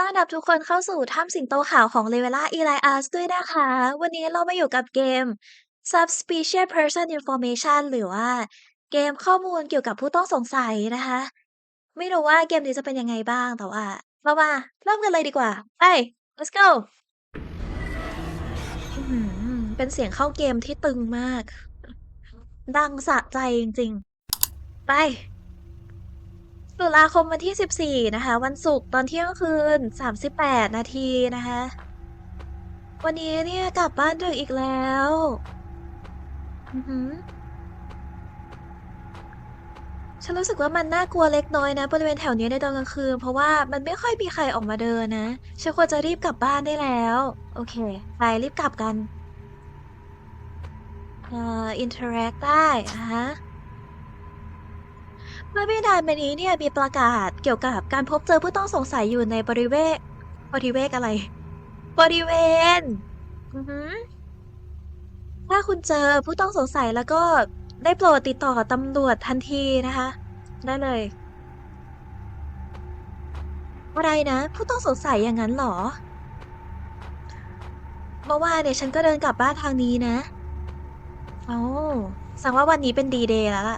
ต้อนรับทุกคนเข้าสู่ถ้ำสิงโตขาวของ Levela Elias ด้วยนะคะ วันนี้เรามาอยู่กับเกม Subspecies Person Information หรือว่าเกมข้อมูลเกี่ยวกับผู้ต้องสงสัยนะคะ ไม่รู้ว่าเกมนี้จะเป็นยังไงบ้างแต่ว่าเรามาเริ่มกันเลยดีกว่า ไป let's go เป็นเสียงเข้าเกมที่ตึงมาก ดังสะใจจริงๆ ไป ตุลาคมวันที่ 14 นะคะ วันศุกร์ตอนเที่ยงคืน 38 นาทีนะคะ วันนี้เนี่ยกลับบ้านดึกอีกแล้วอืฉันรู้สึกว่ามันน่ากลัวเล็กน้อยนะบริเวณแถวนี้ในตอนกลางคืน เพราะว่ามันไม่ค่อยมีใครออกมาเดินนะฉันควรจะรีบกลับบ้านได้แล้ว โอเค ไปรีบกลับกัน เอ่อ interact ได้อะฮะ เมื่อไม่นานมานี้เนี่ยมีประกาศเกี่ยวกับการพบเจอผู้ต้องสงสัยอยู่ในบริเวณบริเวณอะไร บริเวณถ้าคุณเจอผู้ต้องสงสัยแล้วก็ได้โปรดติดต่อตำรวจทันทีนะคะ ได้เลย อะไรนะ ผู้ต้องสงสัยอย่างนั้นหรอเมื่อวานเนี่ยฉันก็เดินกลับบ้านทางนี้นะ โอ้สดงว่าวันนี้เป็นดีเดย์แล้วล่ะ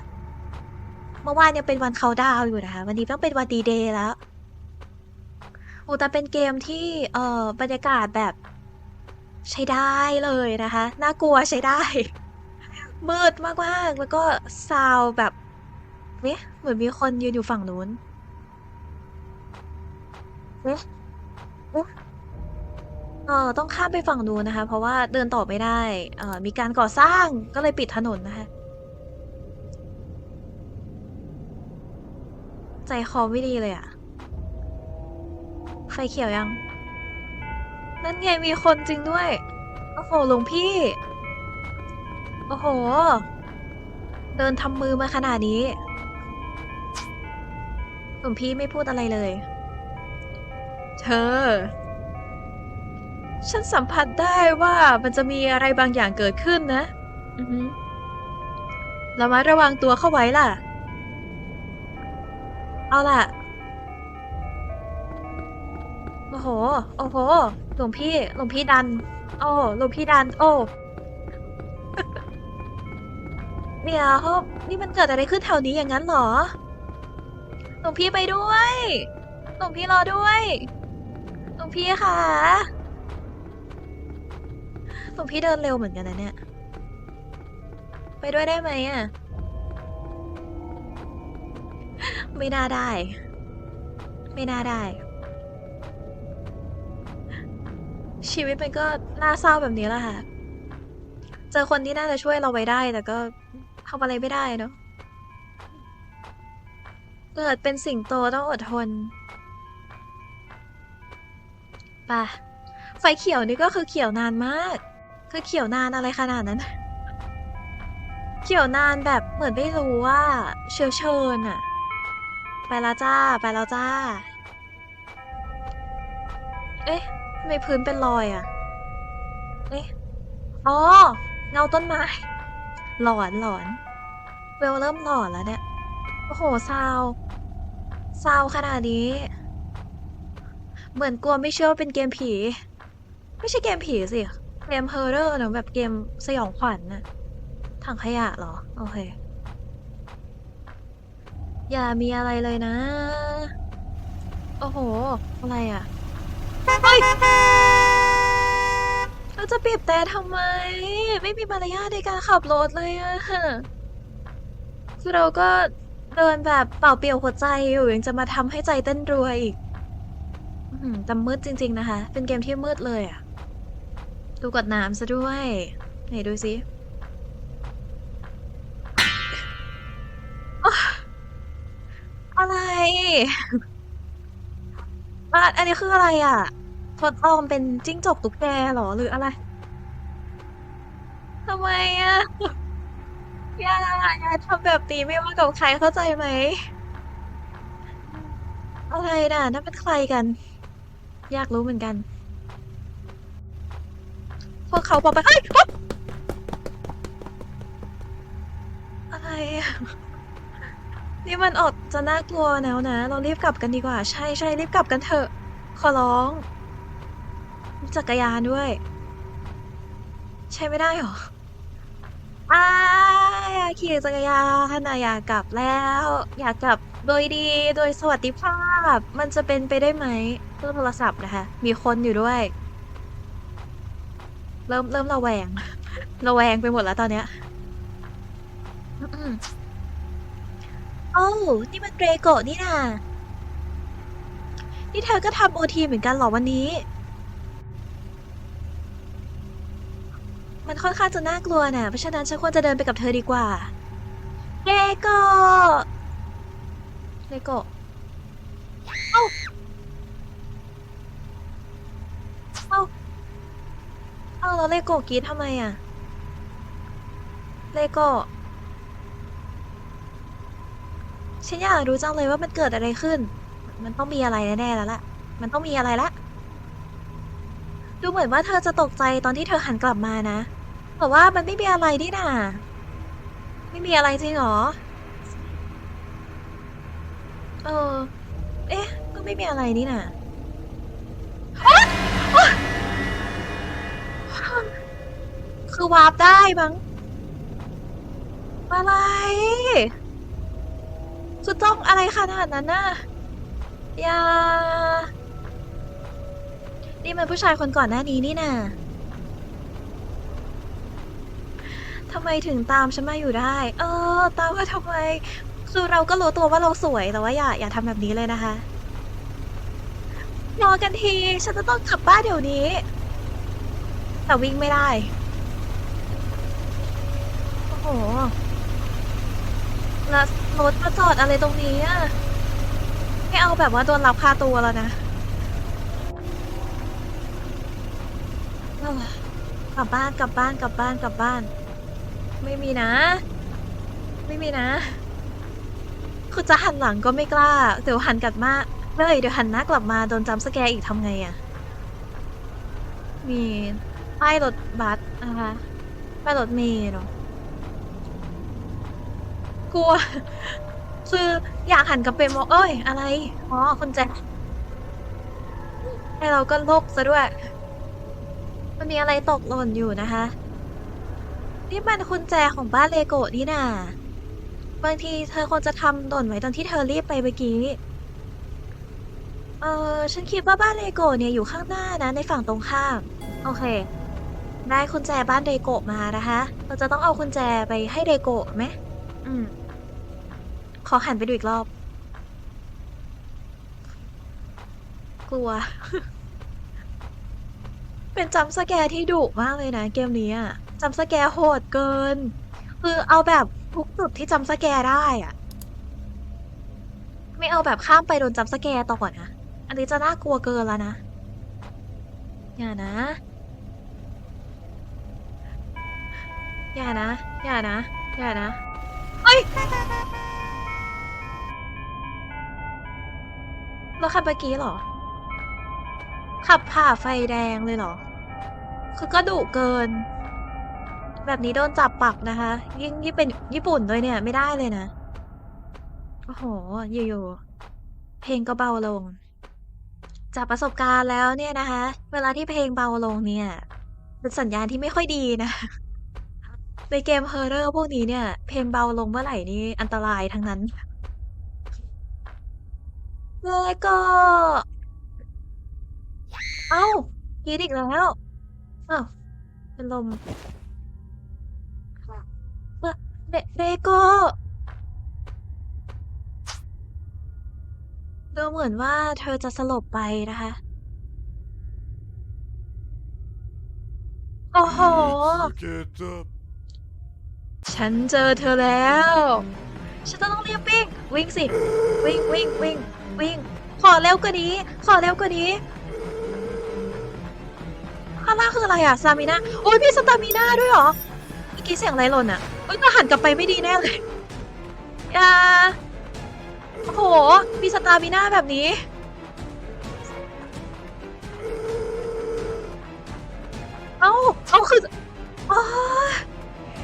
เมื่อวานยังเป็นวันเขาดาวอยู่นะคะ วันนี้ต้องเป็นวันดีเดย์แล้วโอ้แต่เป็นเกมที่เอ่อบรรยากาศแบบใช้ได้เลยนะคะ น่ากลัวใช้ได้ มืดมากๆ แล้วก็ซาวแบบเอ๊ะเหมือนมีคนยืนอยู่ฝั่งนู้นเอ๊ะเอ๊ะเออต้องข้ามไปฝั่งนู้นนะคะ เพราะว่าเดินต่อไม่ได้ เออมีการก่อสร้างก็เลยปิดถนนนะคะ ใจคอไม่ดีเลยอะไฟเขียวยัง นั่นไงมีคนจริงด้วย โอ้โหหลวงพี่ โอ้โห เดินทำมือมาขนาดนี้หลวงพี่ไม่พูดอะไรเลย เธอ ฉันสัมผัสได้ว่ามันจะมีอะไรบางอย่างเกิดขึ้นนะ อือฮึเรามาระวังตัวเข้าไว้ล่ะ เอาล่ะ โอ้โห โอ้โห หลวงพี่ หลวงพี่ดัน โอ้ หลวงพี่ดัน โอ้เดี๋ยวนี่มันเกิดอะไรขึ้นแถวนี้อย่างนั้นเหรอ หลวงพี่ไปด้วย หลวงพี่รอด้วย หลวงพี่ค่ะ หลวงพี่เดินเร็วเหมือนกันนะเนี่ย ไปด้วยได้ไหมอะ ไม่น่าได้ ไม่น่าได้ ชีวิตมันก็น่าเศร้าแบบนี้แหละค่ะ เจอคนที่น่าจะช่วยเราไว้ได้ แต่ก็ทำอะไรไม่ได้เนาะเกิดเป็นสิงโตต้องอดทนป่ะไฟเขียวนี่ก็คือเขียวนานมาก คือเขียวนานอะไรขนาดนั้น เขียวนานแบบเหมือนไม่รู้ว่า เชื้อเชิญอะ ไปแล้วจ้า ไปแล้วจ้า เอ๊ะทำไมพื้นเป็นรอยอะเอ๊ะอ๋อ เงาต้นไม้ หลอนหลอน เวลเริ่มหลอนแล้วเนี่ย โอ้โหซาวซาวขนาดนี้ เหมือนกลัวไม่เชื่อว่าเป็นเกมผี ไม่ใช่เกมผีสิ เกมเฮอร์เรอร์เนอแบบเกมสยองขวัญน่ะ ถังขยะเหรอ โอเค อย่ามีอะไรเลยนะ โอ้โห อะไรอะเฮ้ยเราจะบีบแต่ทำไม ไม่มีมารยาทในการขับรถเลยอะคือเราก็เดินแบบเป่าเปลี่ยวหัวใจอยู่ยังจะมาทำให้ใจเต้นรัวอีกต่มืดจริง ๆ นะคะ เป็นเกมที่มืดเลยอะดูกดน้ำซะด้วย ไหนดูสิ อะอันนี้คืออะไรอะทดลองเป็นจิ้งจกตุ๊กแกหรอหรืออะไรทำไมอะยาอย่าทำแบบนี้ไม่ว่ากับใครเข้าใจไหม อะไรน่ะนั่นเป็นใครกัน อยากรู้เหมือนกัน พวกเขาบอกไปเฮ้ยอะอะไรอะ นี่มันอดจะน่ากลัวแล้วนะ เรารีบกลับกันดีกว่า ใช่ใช่รีบกลับกันเถอะ ขอร้องจักรยานด้วย ใช้ไม่ได้หรออายอยากขี่จักรยานนะอยากกลับแล้ว อยากกลับโดยดีโดยสวัสดิภาพ มันจะเป็นไปได้ไหมเรื่อโทรศัพท์นะคะ มีคนอยู่ด้วย เริ่มเริ่มระแวงระแวงไปหมดแล้วตอนเนี้ย โอ้วนี่มันเกรโกะนี่นานี่เธอก็ทำโอทีเหมือนกันเหรอวันนี้ มันค่อนข้างจะน่ากลัวน่ะ เพราะฉะนั้นฉันควรจะเดินไปกับเธอดีกว่า เกรโกะ เกรโกะ เอ้า เอ้า เอ้าแล้วเลโกะกรีดทำไมอะเลโกะ ฉันอยากรู้จังเลยว่ามันเกิดอะไรขึ้น มันต้องมีอะไรแน่ๆแล้วล่ะ มันต้องมีอะไรละ ดูเหมือนว่าเธอจะตกใจตอนที่เธอหันกลับมานะ แต่ว่ามันไม่มีอะไรนี่นาไม่มีอะไรจริงเหรอ เออ เอ๊ะ ก็ไม่มีอะไรนี่นาอ๊ะคือวาร์ปได้มั้งอะไร คือต้องอะไรขนาดนั้นน่ะยานี่มันผู้ชายคนก่อนหน้านี้นี่น่ะทำไมถึงตามฉันมาอยู่ได้ เออ ตามมาทำไม คือเราก็รู้ตัวว่าเราสวย แต่ว่าอย่าอย่าทำแบบนี้เลยนะคะรอกันที ฉันจะต้องกลับบ้านเดี๋ยวนี้ แต่วิ่งไม่ได้ โอ้โหแล้ว รถมาจอดอะไรตรงนี้อะไม่เอาแบบว่าโดนรับคาตัวแล้วนะว้ากลับบ้านกลับบ้านกลับบ้านกลับบ้าน ไม่มีนะ ไม่มีนะคือจะหันหลังก็ไม่กล้า เดี๋ยวหันกลับมาเลยเดี๋ยวหันหน้ากลับมาโดนจำสแกร์อีกทำไงอะมีป้ายรถบัสนะคะป้ายรถเมล์เนาะ กลัว คืออยากหันกลับไปมองเอ้ย อะไรอ๋อคุณแจให้เราก็โลกซะด้วย มันมีอะไรตกหล่นอยู่นะคะ นี่มันกุญแจของบ้านเลโกะนี่นาบางทีเธอควรจะทำหล่นไว้ตอนที่เธอรีบไปเมื่อกี้ เออฉันคิดว่าบ้านเลโกะเนี่ยอยู่ข้างหน้านะในฝั่งตรงข้าม โอเค ได้กุญแจบ้านเรโกะมานะคะ เราจะต้องเอากุญแจไปให้เรโกะไหมอืม ขอหันไปดูอีกรอบ กลัว เป็นจัมป์สแกร์ที่ดุมากเลยนะเกมนี้อะจัมป์สแกร์โหดเกิน คือเอาแบบทุกจุดที่จัมป์สแกร์ได้อะไม่เอาแบบข้ามไปโดนจัมป์สแกร์ต่อนะ อันนี้จะน่ากลัวเกินแล้วนะอย่านะ อย่านะ อย่านะ อย่านะ เอ้ย แล้วขับเมื่อกี้เหรอ ขับผ่าไฟแดงเลยเหรอ คือก็ดุเกิน แบบนี้โดนจับปรับนะคะ ยิ่งยิ่งเป็นญี่ปุ่นด้วยเนี่ย ไม่ได้เลยนะ โอ้โห อยู่ๆ เพลงก็เบาลง จากประสบการณ์แล้วเนี่ยนะคะ เวลาที่เพลงเบาลงเนี่ย เป็นสัญญาณที่ไม่ค่อยดีนะในเกม Horror พวกนี้เนี่ย เพลงเบาลงเมื่อไหร่นี่อันตรายทั้งนั้น แล้วก็ เอ้ากรีดอีกแล้วอ้าวเป็นลมเอ่อเดเดโกดูเหมือนว่าเธอจะสลบไปนะคะ โอ้โห Get up. ฉันเจอเธอแล้ว ฉันจะต้องรีบวิ่ง วิ่งสิ วิ่งวิ่งวิ่งวิ่ง ขอเร็วกว่านี้ ขอเร็วกว่านี้ข้างล่างคืออะไรอะสตามิน่าโอ้ยมีสตามิน่าด้วยเหรอ เมื่อกี้เสียงอะไรหล่นอะเอ้ยถ้าหันกลับไปไม่ดีแน่เลยอย่าโอ้โห มีสตามิน่าแบบนี้ เอ้า เอ้าคืออ๋อ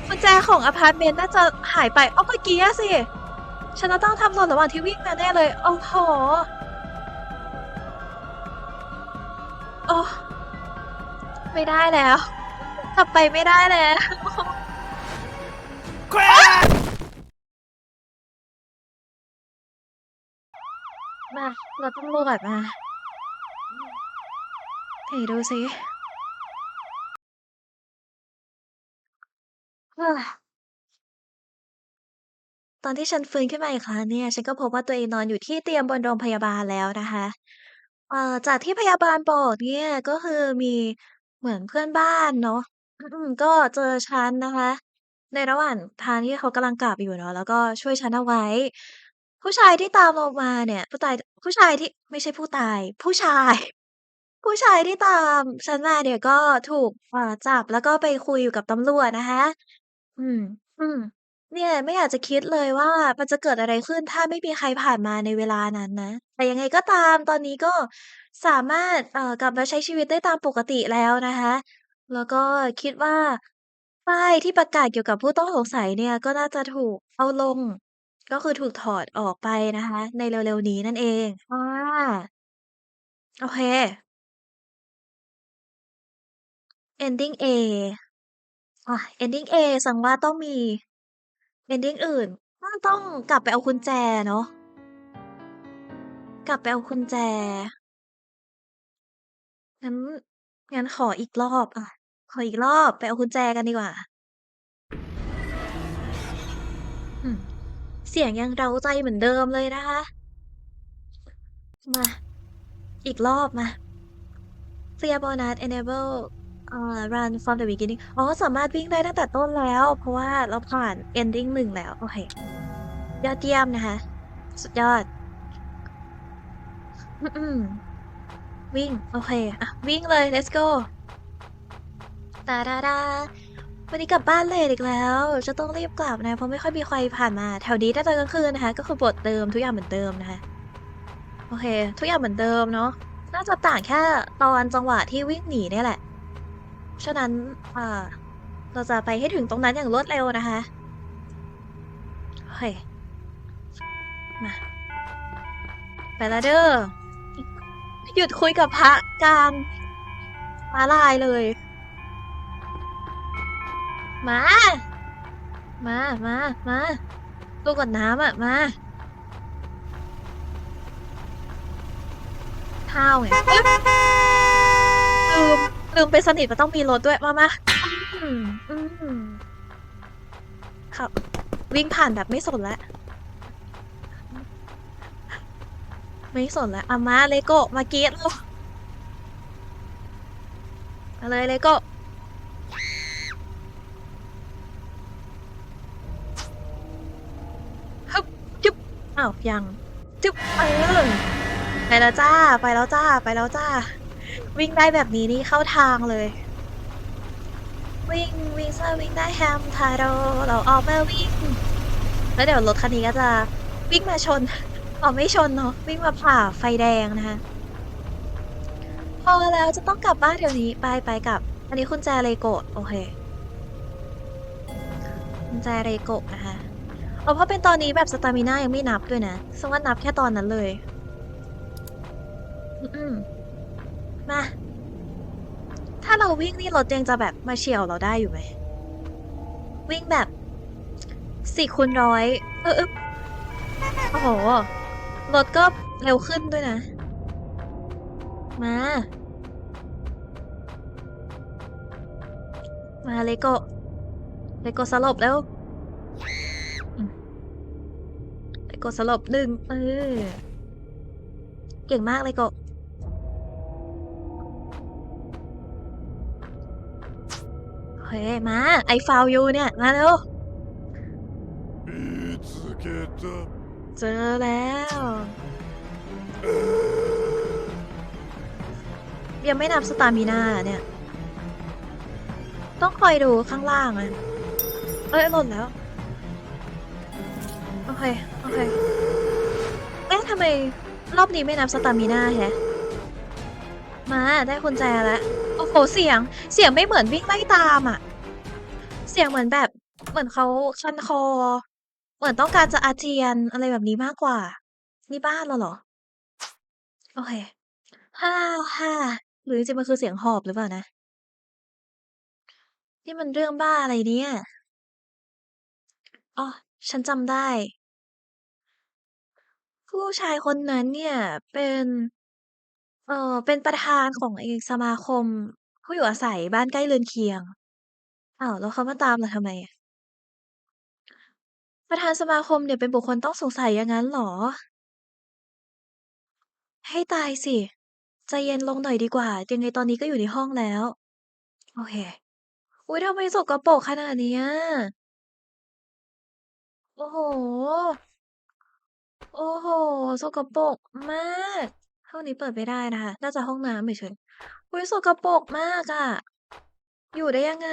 กุญแจของอพาร์ตเมนต์น่าจะหายไปเอาเมื่อกี้อะสิ ฉันจะต้องทำหล่นระหว่างที่วิ่งมาแน่เลย โอ้โหโอ้ไม่ได้แล้วกลับไปไม่ได้แล้วมา เราตำรวจมาไหนดูสิ เฮ้ยตอนที่ฉันฟื้นขึ้นมาอีกครั้งเนี่ย ฉันก็พบว่าตัวเองนอนอยู่ที่เตียงบนโรงพยาบาลแล้วนะคะ เอ่อ จากที่พยาบาลบอกเนี่ย ก็คือมีเหมือนเพื่อนบ้านเนาะ อืมก็เจอฉันนะคะ ในระหว่างทางที่เขากำลังกลับอยู่เนาะ แล้วก็ช่วยฉันเอาไว้ ผู้ชายที่ตามเรามาเนี่ย ผู้ตาย ผู้ชายที่ ไม่ใช่ผู้ตาย ผู้ชาย ผู้ชายที่ตามฉันมาเนี่ย ก็ถูกอ่าจับ แล้วก็ไปคุยอยู่กับตำรวจนะคะ อืม อืม เนี่ยไม่อยากจะคิดเลยว่า มันจะเกิดอะไรขึ้น ถ้าไม่มีใครผ่านมาในเวลานั้นนะ แต่ยังไงก็ตาม ตอนนี้ก็สามารถ เอ่อ กลับมาใช้ชีวิตได้ตามปกติแล้วนะคะ แล้วก็คิดว่า ป้ายที่ประกาศเกี่ยวกับผู้ต้องสงสัยเนี่ย ก็น่าจะถูกเอาลง ก็คือถูกถอดออกไปนะคะ ในเร็ว ๆ นี้นั่นเอง อา โอเค ending A อา ending A สดงว่าต้องมี ending อื่นน่าต้องกลับไปเอากุญแจเนาะกลับไปเอากุญแจงั้นงั้นขออีกรอบอะ ขออีกรอบไปเอากุญแจกันดีกว่าอืมเสียงยังเร้าใจเหมือนเดิมเลยนะคะ มา อีกรอบมา clear bonus enable เอ่อ run from the beginning อ๋อ สามารถวิ่งได้ตั้งแต่ต้นแล้ว เพราะว่าเราผ่าน ending 1แล้ว โอเค ยอดเยี่ยมนะคะ สุดยอด อืมวิ่ง โอเคอะวิ่งเลย let's go ตาดาดาวันนี้กลับบ้านเลตอีกแล้ว จะต้องรีบกลับนะ เพราะไม่ค่อยมีใครผ่านมา แถวนี้ถ้าตอนกลางคืนนะคะ ก็คือบทเดิมทุกอย่างเหมือนเดิมนะคะ โอเค ทุกอย่างเหมือนเดิมเนาะ น่าจะต่างแค่ตอนจังหวะที่วิ่งหนีนี่แหละ ฉะนั้นอ่าเราจะไปให้ถึงตรงนั้นอย่างรวดเร็วนะคะโอเคมา ไปแล้วเด้อ หยุดคุยกับพระกลางมาลายเลย มา มา มา มาตู้กดน้ำอะมาห้าวไง ลืมไปสนิทว่าต้องมีรถด้วยมามาอืมอืมขับ วิ่งผ่านแบบไม่สนแล้วไม่สนแล้วอะมา Lego มาเกรี๊ดเร็วมาเลย Lego ฮึบจึ๊บอ้าวยังจึ๊บเออไปแล้วจ้า ไปแล้วจ้า ไปแล้วจ้า วิ่งได้แบบนี้นี่เข้าทางเลย วิ่งวิ่งซ่าวิ่งได้แฮมทาโรเราออกมาวิ่ง แล้วเดี๋ยวรถคันนี้ก็จะวิ่งมาชนอ๋อไม่ชนเนาะวิ่งมาผ่าไฟแดงนะคะพอแล้วจะต้องกลับบ้านเดี๋ยวนี้ไปไปกลับ อันนี้กุญแจ Lego โอเคกุญแจ Lego นะคะอ๋อเพราะเป็นตอนนี้แบบ Stamina ยังไม่นับด้วยนะสดงว่านับแค่ตอนนั้นเลย อืม มาถ้าเราวิ่งนี่รถยังจะแบบมาเฉียวเราได้อยู่ไหม วิ่งแบบ4คูณ100เอออึ๊บโอ้โฮรถก็เร็วขึ้นด้วยนะ มา มา Lego Lego สลบเร็วอืม Lego สลบ1เออเก่งมาก Lego โอ เฮ้ยมา ไอฟาวยูเนี่ย มาเร็วเจอแล้วยังไม่นับสตามีนาเนี่ย ต้องคอยดูข้างล่างอะเอ้ยหล่นแล้ว โอเค โอเค เอ๊ะทำไมรอบนี้ไม่นับสตามีนาแฮะ มาได้คนใจแล้ว โอ้เสียง เสียงไม่เหมือนวิ่งไล่ตามอะเสียงเหมือนแบบ เหมือนเขาคันคอ เหมือนต้องการจะอาเจียนอะไรแบบนี้มากกว่า นี่บ้านเราเหรอ?โอเคฮ่าหรือจริงๆมันคือเสียงหอบหรือเปล่านะ?นี่มันเรื่องบ้าอะไรเนี่ย?อ้อฉันจำได้ ผู้ชายคนนั้นเนี่ย เป็น เอ่อเป็นประธานของไอ้สมาคม ผู้อยู่อาศัยบ้านใกล้เรือนเคียง อ้าว แล้วเขามาตามเราทำไมอะ?ประธานสมาคมเนี่ยเป็นบุคคลต้องสงสัยอย่างงั้นเหรอ?ให้ตายสิ ใจเย็นลงหน่อยดีกว่า ยังไงตอนนี้ก็อยู่ในห้องแล้ว โอเค อุ๊ย ทำไมสกปรกขนาดเนี้ย?โอ้โฮโอ้โฮสกปรกมาก ห้องนี้เปิดไม่ได้นะคะ น่าจะห้องน้ำเฉยๆ อุ๊ยสกปรกมากอะ อยู่ได้ยังไง?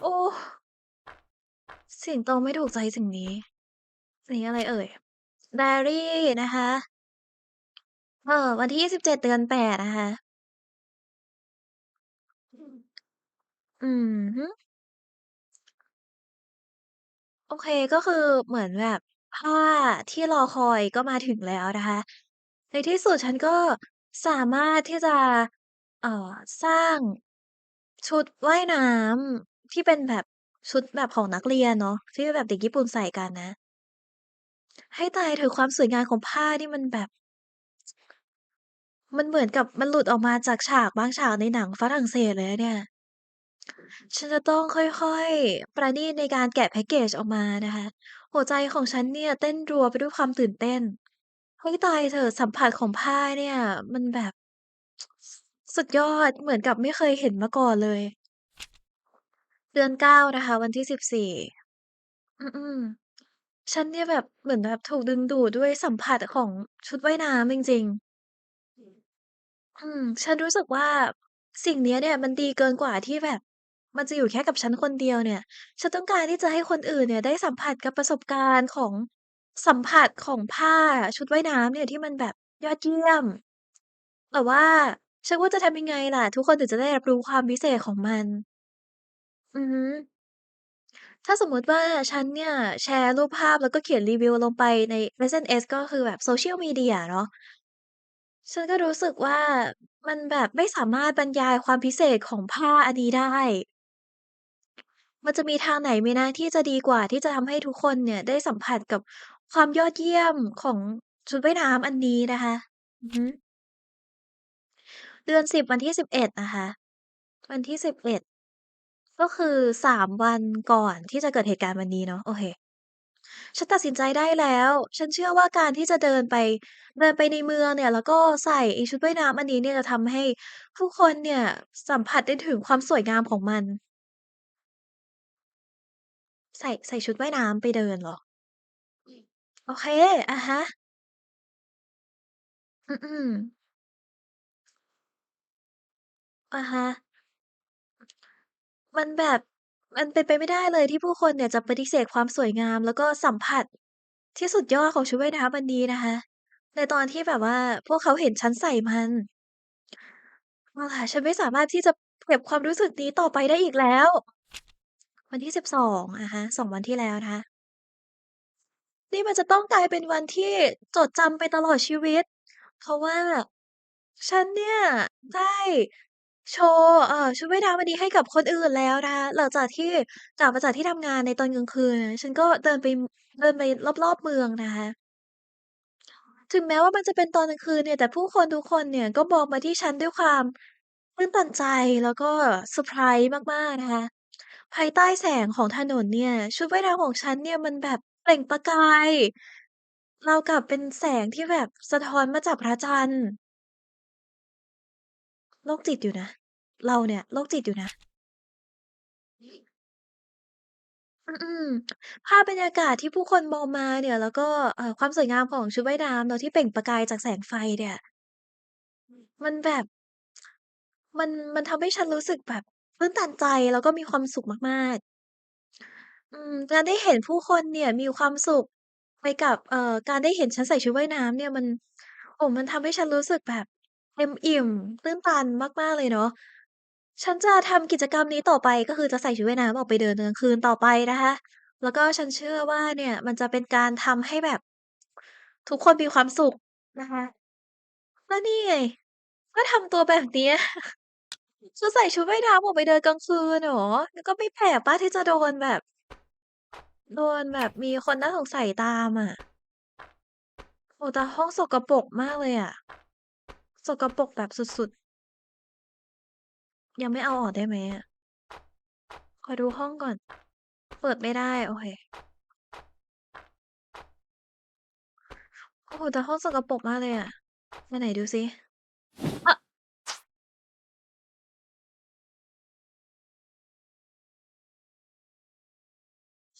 โอ้ สิ่งตรงไม่ถูกใจสิ่งนี้ สิ่งอะไรเอ่ยไดอารี่นะคะ เออ วันที่27เจ็ดือน8นะคะ อืมอือฮึโอเคก็คือเหมือนแบบผ้าที่รอคอยก็มาถึงแล้วนะคะ ในที่สุดฉันก็สามารถที่จะ เอ่อ สร้าง ชุดว่ายน้ำที่เป็นแบบชุดแบบของนักเรียนเนาะ ที่แบบเด็กญี่ปุ่นใส่กันนะ ให้ตายเถอะ ความสวยงามของผ้านี่มันแบบ มันเหมือนกับมันหลุดออกมาจากฉาก บางฉากในหนังฝรั่งเศสเลยนะเนี่ย ฉันจะต้องค่อย ๆ ประณีตในการแกะแพ็กเกจออกมานะคะ หัวใจของฉันเนี่ยเต้นรัวไปด้วยความตื่นเต้นให้ตายเถอะ สัมผัสของผ้าเนี่ยมันแบบ สุดยอด เหมือนกับไม่เคยเห็นมาก่อนเลย เดือน 9 นะคะ วันที่ 14 อืม ๆ ฉันเนี่ยแบบ เหมือนแบบถูกดึงดูดด้วยสัมผัสของชุดว่ายน้ำจริง ๆ อืม ฉันรู้สึกว่า สิ่งเนี้ยเนี่ยมันดีเกินกว่าที่แบบ มันจะอยู่แค่กับฉันคนเดียวเนี่ย ฉันต้องการที่จะให้คนอื่นเนี่ยได้สัมผัสกับประสบการณ์ของ สัมผัสของผ้าชุดว่ายน้ำเนี่ยที่มันแบบยอดเยี่ยม แต่ว่า ฉันว่าจะทำยังไงล่ะ ทุกคนถึงจะได้รับรู้ความพิเศษของมัน อือฮึ ถ้าสมมุติว่าฉันเนี่ยแชร์รูปภาพ แล้วก็เขียนรีวิวลงไปใน SNS ก็คือแบบ Social Media เนาะ ฉันก็รู้สึกว่า มันแบบไม่สามารถบรรยายความพิเศษของผ้าอันนี้ได้ มันจะมีทางไหนไหมนะที่จะดีกว่า ที่จะทำให้ทุกคนเนี่ยได้สัมผัสกับความยอดเยี่ยมของชุดว่ายน้ำอันนี้นะคะ อือฮึ เดือน 10 วันที่ 11 นะคะ วันที่ 11 ก็คือ 3 วันก่อนที่จะเกิดเหตุการณ์วันนี้เนาะ โอเค ฉันตัดสินใจได้แล้ว ฉันเชื่อว่าการที่จะเดินไป เดินไปในเมืองเนี่ย แล้วก็ใส่ไอ้ชุดว่ายน้ำอันนี้เนี่ย จะทำให้ผู้คนเนี่ย สัมผัสได้ถึงความสวยงามของมัน ใส่ ใส่ชุดว่ายน้ำไปเดินเหรอ?โอเค อะฮะ อือ ๆ อะฮะ มันแบบ มันเป็นไปไม่ได้เลยที่ผู้คนเนี่ยจะปฏิเสธความสวยงาม แล้วก็สัมผัสที่สุดยอดของชุดว่ายน้ำอันนี้นะคะ ในตอนที่แบบว่าพวกเขาเห็นฉันใส่มัน เอาล่ะ ฉันไม่สามารถที่จะเก็บความรู้สึกนี้ต่อไปได้อีกแล้ว วันที่ 12 อะฮะ 2 วันที่แล้วนะคะ นี่มันจะต้องกลายเป็นวันที่จดจำไปตลอดชีวิต เพราะว่าฉันเนี่ยได้ โชว์ เอ่อ ชุดว่ายน้ำอันนี้ให้กับคนอื่นแล้วนะคะ หลังจากที่ กลับมาจากที่ทำงานในตอนกลางคืน ฉันก็เดินไป เดินไปรอบ ๆ เมืองนะคะ ถึงแม้ว่ามันจะเป็นตอนกลางคืนเนี่ย แต่ผู้คนทุกคนเนี่ยก็มองมาที่ฉันด้วยความตื้นตันใจ แล้วก็เซอร์ไพรส์มาก ๆ นะคะ ภายใต้แสงของถนนเนี่ย ชุดว่ายน้ำของฉันเนี่ยมันแบบเปล่งประกาย ราวกับเป็นแสงที่แบบสะท้อนมาจากพระจันทร์ โรคจิตอยู่นะ เราเนี่ยโรคจิตอยู่นะ อืม ๆ ภาพบรรยากาศที่ผู้คนมองมาเนี่ย แล้วก็ เอ่อ ความสวยงามของชุดว่ายน้ำเนาะ ที่เปล่งประกายจากแสงไฟเนี่ย มันแบบ มัน มันทำให้ฉันรู้สึกแบบตื้นตันใจ แล้วก็มีความสุขมาก ๆ อืม การได้เห็นผู้คนเนี่ยมีความสุขไปกับ เอ่อ การได้เห็นฉันใส่ชุดว่ายน้ำเนี่ย มัน โอ้ มันทำให้ฉันรู้สึกแบบ เต็มอิ่ม ตื้นตันมาก ๆ เลยเนาะ ฉันจะทำกิจกรรมนี้ต่อไป ก็คือจะใส่ชุดว่ายน้ำออกไปเดินตอนกลางคืนต่อไปนะคะ แล้วก็ฉันเชื่อว่าเนี่ย มันจะเป็นการทำให้แบบ ทุกคนมีความสุขนะคะก็นี่ไง ก็ทำตัวแบบเนี้ย จะใส่ชุดว่ายน้ำออกไปเดินกลางคืนเหรอ?มันก็ไม่แปลกเปล่าที่จะโดนแบบ โดนแบบมีคนน่าสงสัยตามอะ โอ้ แต่ห้องสกปรกมากเลยอะ สกปรกแบบสุดๆ ยังไม่เอาออกได้ไหมอะ?ขอดูห้องก่อน เปิดไม่ได้ โอเคโอ้โฮแต่ห้องสกปรกมากเลยอะไหนๆดูซิอะ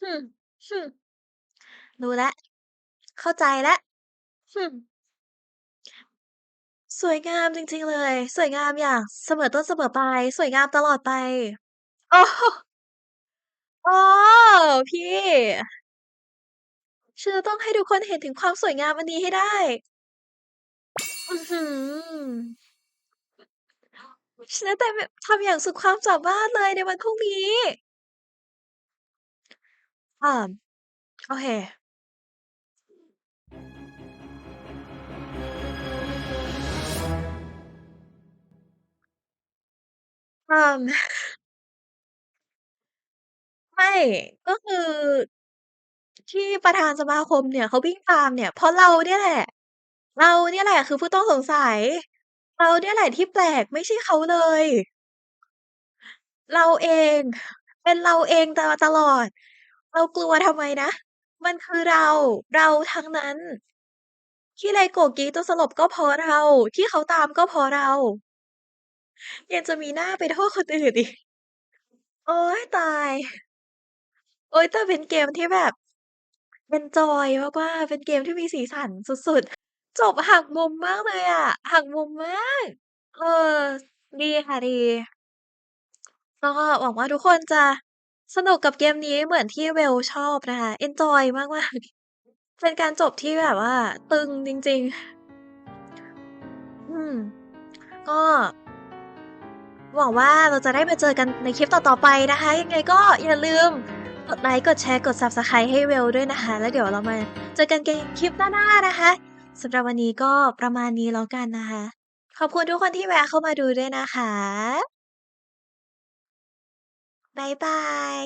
ฮึมฮึมรู้แล้วเข้าใจแล้วฮึม สวยงามจริง ๆ เลย สวยงามอย่างเสมอต้นเสมอปลาย สวยงามตลอดไป โอ้โฮอ๋อพี่ ฉันจะต้องให้ทุกคนเห็นถึงความสวยงามอันนี้ให้ได้ อื้อฮือ ฉันจะแต่แบบทำอย่างสุดความสามารถเลยในวันพรุ่งนี้อ่อโอเค เออ ไม่ ก็คือ ที่ประธานสมาคมเนี่ยเขาวิ่งตามเนี่ย เพราะเราเนี่ยแหละ เราเนี่ยแหละคือผู้ต้องสงสัย เราเนี่ยแหละที่แปลก ไม่ใช่เขาเลย เราเอง เป็นเราเองตาตลอด เรากลัวทำไมนะ มันคือเรา เราทั้งนั้น ที่ Reiko กรี๊ดจนสลบก็เพราะเรา ที่เขาตามก็เพราะเรา ยังจะมีหน้าไปโทษคนอื่นอีก โอ๊ย ตาย โอ๊ย แต่เป็นเกมที่แบบเอนจอยมาก ๆ เป็นเกมที่มีสีสันสุด ๆ จบหักมุมมากเลยอะ หักมุมมาก เออ ดีค่ะ ดี ก็หวังว่าทุกคนจะสนุกกับเกมนี้เหมือนที่เวลชอบนะคะ เอนจอยมาก ๆ เป็นการจบที่แบบว่าตึงจริง ๆ อืม ก็ หวังว่าเราจะได้มาเจอกันในคลิปต่อๆไปนะคะ ยังไงก็อย่าลืมกดไลก์กดแชร์ กด Subscribe ให้เวลด้วยนะคะ แล้วเดี๋ยวเรามาเจอกันในคลิปหน้าๆนะคะสำหรับวันนี้ก็ประมาณนี้แล้วกันนะคะ ขอบคุณทุกคนที่แวะเข้ามาดูด้วยนะคะบ๊ายบาย